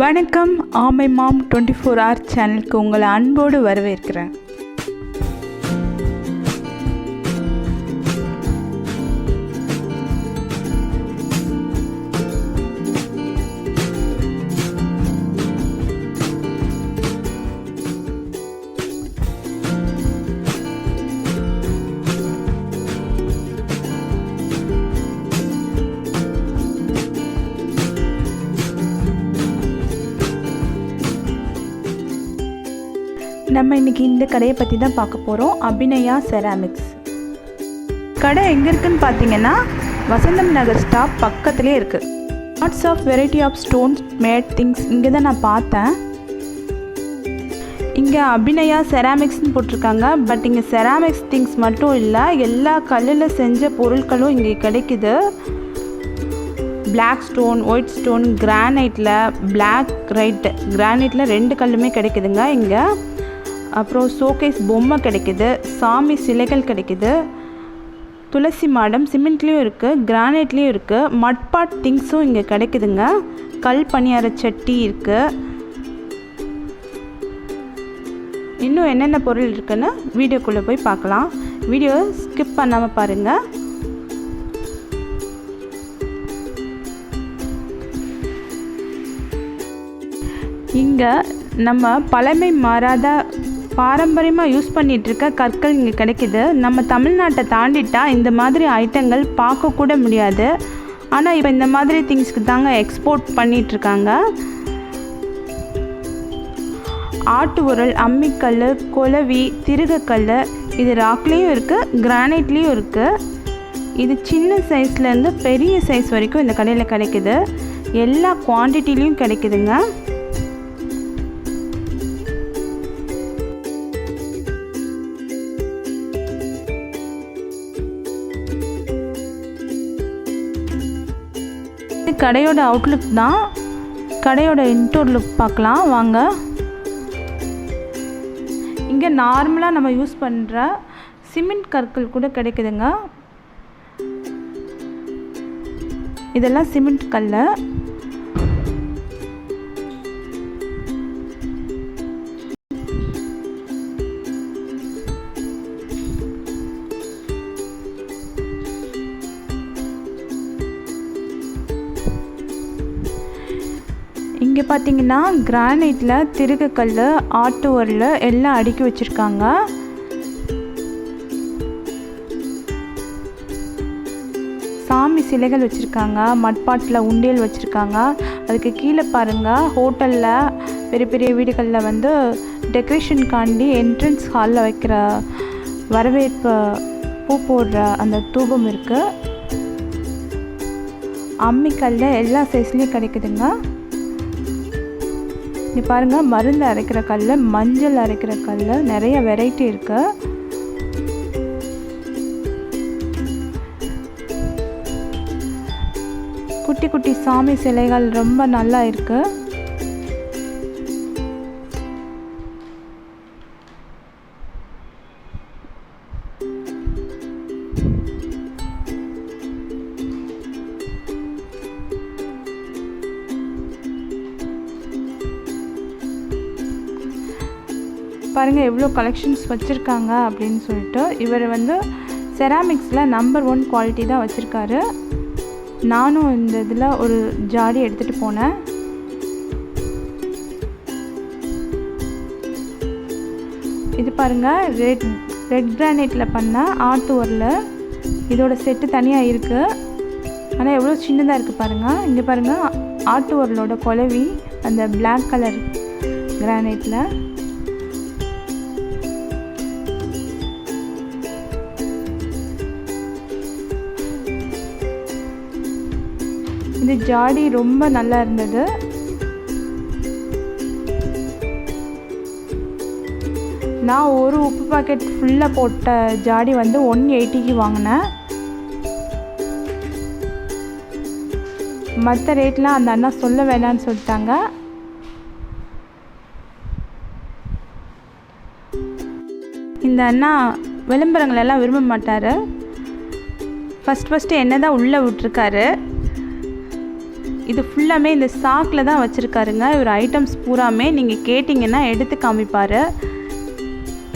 வணக்கம். ஆமை மாம் twenty four hour சேனலுக்கு உங்களை அன்போடு வரவேற்கிறேன். நம்ம இன்றைக்கி இந்த கடையை பற்றி தான் பார்க்க போகிறோம் அபிநயா செராமிக்ஸ் கடை எங்கே இருக்குன்னு பார்த்தீங்கன்னா வசந்தம் நகர் ஸ்டாப் பக்கத்துலேயே இருக்குது lots of variety of stones made things இங்கே தான் நான் பார்த்தேன். இங்கே அபிநயா செராமிக்ஸ்னு போட்டிருக்காங்க. பட் இங்கே செராமிக்ஸ் திங்ஸ் மட்டும் இல்லை எல்லா கல்லில் செஞ்ச பொருட்களும் இங்கே கிடைக்குது. பிளாக் ஸ்டோன் ஒயிட் ஸ்டோன் கிரானைட்டில் பிளாக் ரைட்டு கிரானைட்டில் ரெண்டு கல்லுமே கிடைக்குதுங்க இங்கே. அப்புறம் ஷோகேஸ் பொம்மை கிடைக்குது சாமி சிலைகள் கிடைக்குது. துளசி மாடம் சிமெண்ட்லேயும் இருக்குது கிரானைட்லேயும் இருக்குது மட்பாட் திங்ஸும் இங்கே கிடைக்குதுங்க. கல் பணியார சட்டி இருக்குது இன்னும் என்னென்ன பொருள் இருக்குன்னு வீடியோக்குள்ளே போய் பார்க்கலாம். வீடியோ ஸ்கிப் பண்ணாமல் பாருங்கள் இங்கே நம்ம பழமை மாறாத பாரம்பரியமாக யூஸ் பண்ணிகிட்ருக்க கற்கள் இங்கே கிடைக்குது. நம்ம தமிழ்நாட்டை தாண்டிட்டால் இந்த மாதிரி ஐட்டங்கள் பார்க்கக்கூட முடியாது. ஆனால் இப்போ இந்த மாதிரி திங்ஸ்க்கு தாங்க எக்ஸ்போர்ட் பண்ணிகிட்ருக்காங்க ஆட்டு உரல் அம்மிக்கல் குலவி திருகக்கல் இது ராக்லேயும் இருக்குது கிரானைட்லேயும் இருக்குது இது சின்ன சைஸ்லேருந்து பெரிய சைஸ் வரைக்கும் இந்த கடையில் கிடைக்குது. எல்லா குவான்டிட்டிலையும் கிடைக்குதுங்க. கடையோட அவுட்லுக் தான். கடையோட இன்டோர் லுக் பார்க்கலாம். வாங்க. இங்கே நார்மலாக நம்ம யூஸ் பண்ணுற சிமெண்ட் கற்கள் கூட கிடைக்குதுங்க. இதெல்லாம் சிமெண்ட் கல் இங்கே பார்த்தீங்கன்னா கிரானைட்டில் திருகுக்கல் ஆட்டு உரல் எல்லாம் அடுக்கி வச்சுருக்காங்க. சாமி சிலைகள் வச்சுருக்காங்க மட்பாட்டில் உண்டியல் வச்சுருக்காங்க. அதுக்கு கீழே பாருங்கள் ஹோட்டலில் பெரிய பெரிய வீடுகளில் வந்து டெக்கரேஷனுக்காண்டி என்ட்ரன்ஸ் ஹாலில் வைக்கிற வரவேற்பு பூ போடுற அந்த தூபம் இருக்குது அம்மிக்கல்ல எல்லா சைஸ்லேயும் கிடைக்குதுங்க. இங்கே பாருங்கள் மருந்து அரைக்கிற கல் மஞ்சள் அரைக்கிற கல் நிறைய வெரைட்டி இருக்கு. குட்டி குட்டி சாமி சிலைகள் ரொம்ப நல்லா இருக்கு. பாருங்கள் எவ்வளோ கலெக்ஷன்ஸ் வச்சுருக்காங்க அப்படின்னு சொல்லிட்டு இவர் வந்து செராமிக்ஸில் நம்பர் ஒன் குவாலிட்டி தான் வச்சுருக்காரு. நானும் இந்த இதில் ஒரு ஜாடி எடுத்துகிட்டு போனேன். இது பாருங்கள் ரெட் ரெட் கிரானைட்டில் பண்ண ஆட்டு ஒரில் இதோட செட்டு தனியாக இருக்குது ஆனால் எவ்வளோ சின்னதாக இருக்குது பாருங்கள் இங்கே பாருங்கள் ஆட்டு ஒரலோட குலவி அந்த பிளாக் கலர் கிரானைட்டில் இந்த ஜாடி ரொம்ப நல்லா இருந்தது. நான் ஒரு உப்பு பாக்கெட் ஃபுல்லாக போட்ட ஜாடி வந்து ஒன் எயிட்டிக்கு வாங்கினேன். மற்ற ரேட்லாம் அந்த அண்ணா சொல்ல வேணான்னு சொல்லிட்டாங்க. இந்த அண்ணா விளம்பரங்களெல்லாம் விரும்ப மாட்டார். ஃபஸ்ட் ஃபஸ்ட்டு என்ன தான் உள்ளே விட்ருக்காரு இது ஃபுல்லாமே இந்த சாக்கில் தான் வச்சுருக்காருங்க. இவர் ஐட்டம்ஸ் பூராமே நீங்கள் கேட்டிங்கன்னா எடுத்து காமிப்பார்.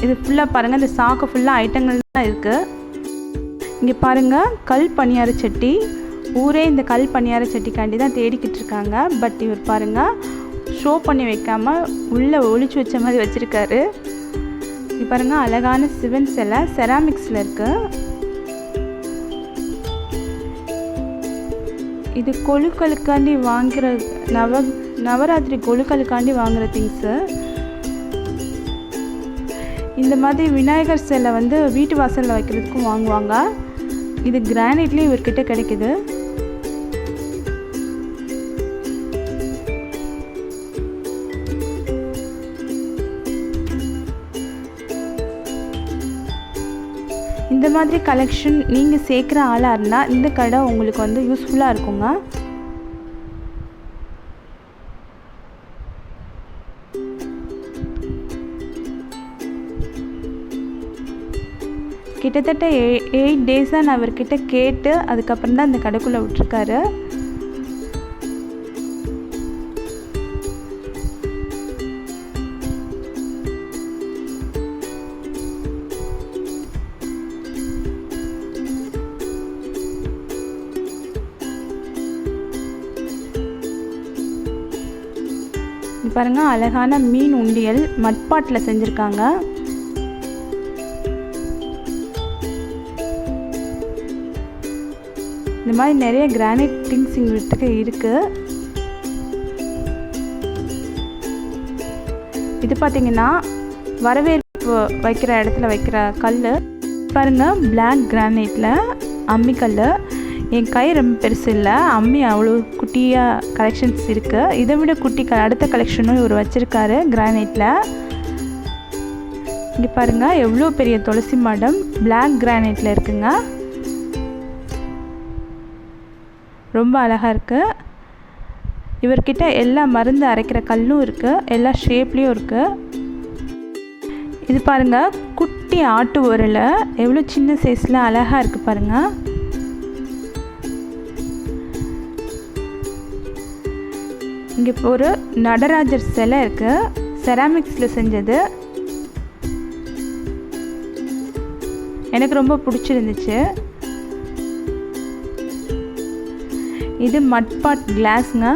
இது ஃபுல்லாக பாருங்கள் இந்த சாக்கு ஃபுல்லாக ஐட்டங்கள் தான் இருக்குது இங்கே பாருங்கள் கல் பணியார சட்டி. ஊரே இந்த கல் பணியார சட்டிக்காண்டி தான் தேடிக்கிட்டு இருக்காங்க. பட் இவர் பாருங்கள் ஷோ பண்ணி வைக்காமல் உள்ளே ஒழிச்சு வச்ச மாதிரி வச்சுருக்காரு. இப்போ பாருங்கள் அழகான சிவன் சிலை செராமிக்ஸில் இருக்குது இது கொழுக்களுக்காண்டி வாங்குகிற நவ நவராத்திரி கொழுக்களுக்காண்டி வாங்குகிற திங்ஸு இந்த மாதிரி விநாயகர் சிலை வந்து வீட்டு வாசலில் வைக்கிறதுக்கும் வாங்குவாங்க. இது கிரானைட்லேயும் இவர்கிட்ட கிடைக்குது. இந்த மாதிரி கலெக்ஷன் நீங்கள் சேர்க்குற ஆளாக இருந்தால் இந்த கடை உங்களுக்கு வந்து யூஸ்ஃபுல்லாக இருக்குங்க. கிட்டத்தட்ட எ எயிட் டேஸாக நான் அவர்கிட்ட கேட்டு அதுக்கப்புறம் தான் இந்த கடைக்குள்ளே விட்டுருக்காரு. பாருங்கள் அழகான மீன் உண்டியல் மட்பாட்டில் செஞ்சுருக்காங்க. இந்த மாதிரி நிறைய கிரானைட் திங்ஸ் வீட்டுக்கு இருக்குது இது பார்த்திங்கன்னா வரவேற்பு வைக்கிற இடத்துல வைக்கிற கல் பாருங்கள் பிளாக் கிரானைட்டில் அம்மிக்கல் என் கை ரொம்ப பெருசு இல்லை. அம்மி அவ்வளோ குட்டியாக கலெக்ஷன்ஸ் இருக்குது இதை விட குட்டி க அடுத்த கலெக்ஷனும் இவர் வச்சுருக்காரு கிரானைட்டில் இங்கே பாருங்கள் எவ்வளோ பெரிய துளசி மாடம் பிளாக் கிரானைட்டில் இருக்குங்க. ரொம்ப அழகாக இருக்குது இவர்கிட்ட எல்லா மருந்து அரைக்கிற கல்லும் இருக்குது எல்லா ஷேப்லேயும் இருக்குது இது பாருங்கள் குட்டி ஆட்டு உரலை. எவ்வளோ சின்ன சைஸில் அழகாக இருக்குது பாருங்கள் இங்கே இப்போ ஒரு நடராஜர் சிலை இருக்குது செராமிக்ஸில் செஞ்சது. எனக்கு ரொம்ப பிடிச்சிருந்துச்சு. இது மட்பாட் கிளாஸுங்க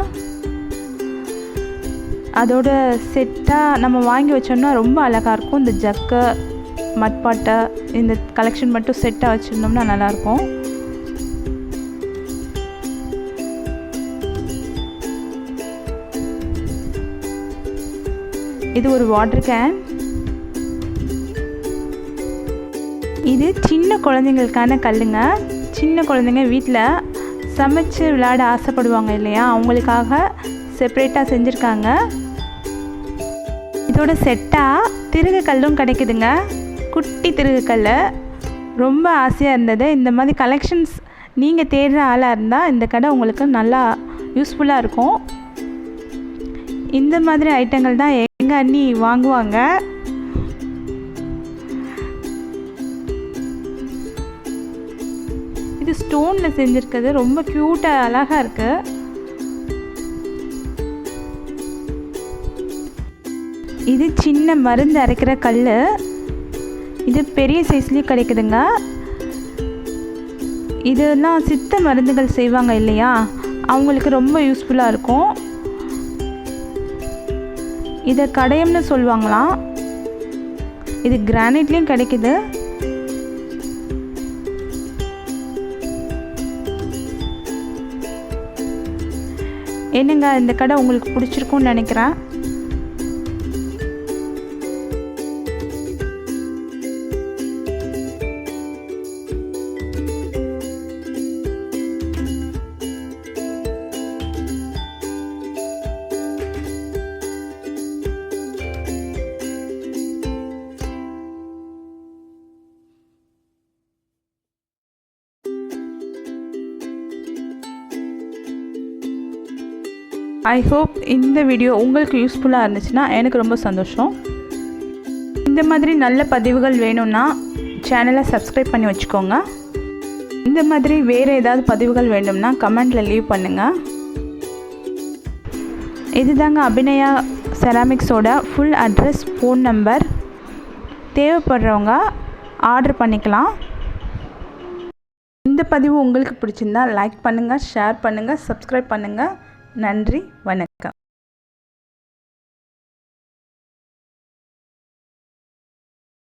அதோட செட்டாக நம்ம வாங்கி வச்சோம்னா ரொம்ப அழகாக இருக்கும். இந்த ஜக்கு மட்பாட்டை இந்த கலெக்ஷன் மட்டும் செட்டாக வச்சுருந்தோம்னா நல்லாயிருக்கும் இது ஒரு வாட்டர் கேன் இது சின்ன குழந்தைங்களுக்கான கல்லுங்க. சின்ன குழந்தைங்க வீட்டில் சமைச்சு விளையாட ஆசைப்படுவாங்க இல்லையா? அவங்களுக்காக செப்ரேட்டாக செஞ்சுருக்காங்க. இதோட செட்டாக திருகு கல்லும் கிடைக்குதுங்க. குட்டி திருகு கல் ரொம்ப ஆசையாக இருந்தது. இந்த மாதிரி கலெக்ஷன்ஸ் நீங்கள் தேடுற ஆளாக இருந்தால் இந்த கடை உங்களுக்கு நல்லா யூஸ்ஃபுல்லாக இருக்கும். இந்த மாதிரி ஐட்டங்கள் தான் எங்கள் அண்ணி வாங்குவாங்க. இது ஸ்டோனில் செஞ்சுருக்குது ரொம்ப க்யூட்டாக அழகாக இருக்குது இது சின்ன மருந்து அரைக்கிற கல் இது பெரிய சைஸ்லேயும் கிடைக்குதுங்க. இதெல்லாம் சித்த மருந்துகள் செய்வாங்க இல்லையா? அவங்களுக்கு ரொம்ப யூஸ்ஃபுல்லாக இருக்கும். இதை கடையம்னு சொல்லுவாங்களாம். இது கிரானைட்லேயும் கிடைக்குது. என்னங்க இந்த கடை உங்களுக்கு பிடிச்சிருக்கும்னு நினைக்கிறேன். ஐ ஹோப் இந்த வீடியோ உங்களுக்கு யூஸ்ஃபுல்லாக இருந்துச்சுன்னா எனக்கு ரொம்ப சந்தோஷம். இந்த மாதிரி நல்ல பதிவுகள் வேணும்னா சேனலை சப்ஸ்கிரைப் பண்ணி வச்சுக்கோங்க. இந்த மாதிரி வேறு ஏதாவது பதிவுகள் வேண்டும்னா கமெண்டில் லீவ் பண்ணுங்கள் இதுதாங்க அபிநயா செராமிக்ஸோட ஃபுல் அட்ரஸ் ஃபோன் நம்பர் தேவைப்படுறவங்க ஆர்டர் பண்ணிக்கலாம். இந்த பதிவு உங்களுக்கு பிடிச்சிருந்தா லைக் பண்ணுங்கள் ஷேர் பண்ணுங்கள் சப்ஸ்கிரைப் பண்ணுங்கள் நன்றி வணக்கம்.